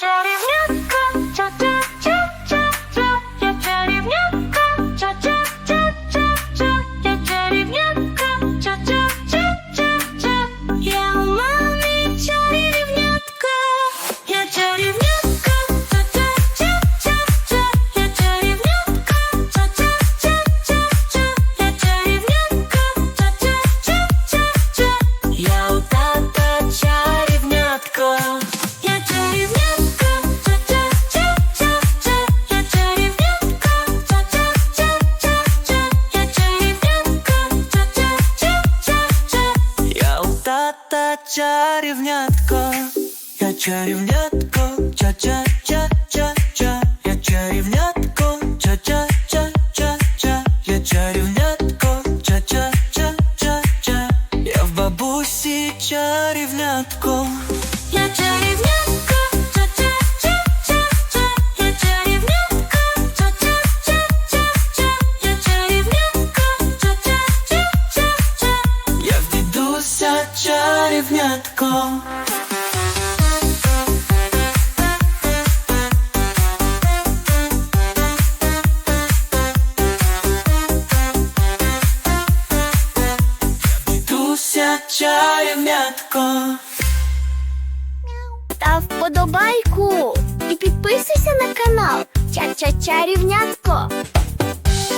чарівнятка, ча-ча-ча-ча-ча, тата чарівнятко, я чарівнятко, ча-ча-ча-ча-ча, я чарівнятко, ча-ча-ча-ча-ча, я чарівнятко, ча-ча-ча-ча-ча, я в бабусі чарівнятко. Я чарівнятка, чарівнятко. Дідуся чарівнятко. Став вподобайку і підписуйся на канал Ча-Ча-Чарівнятко.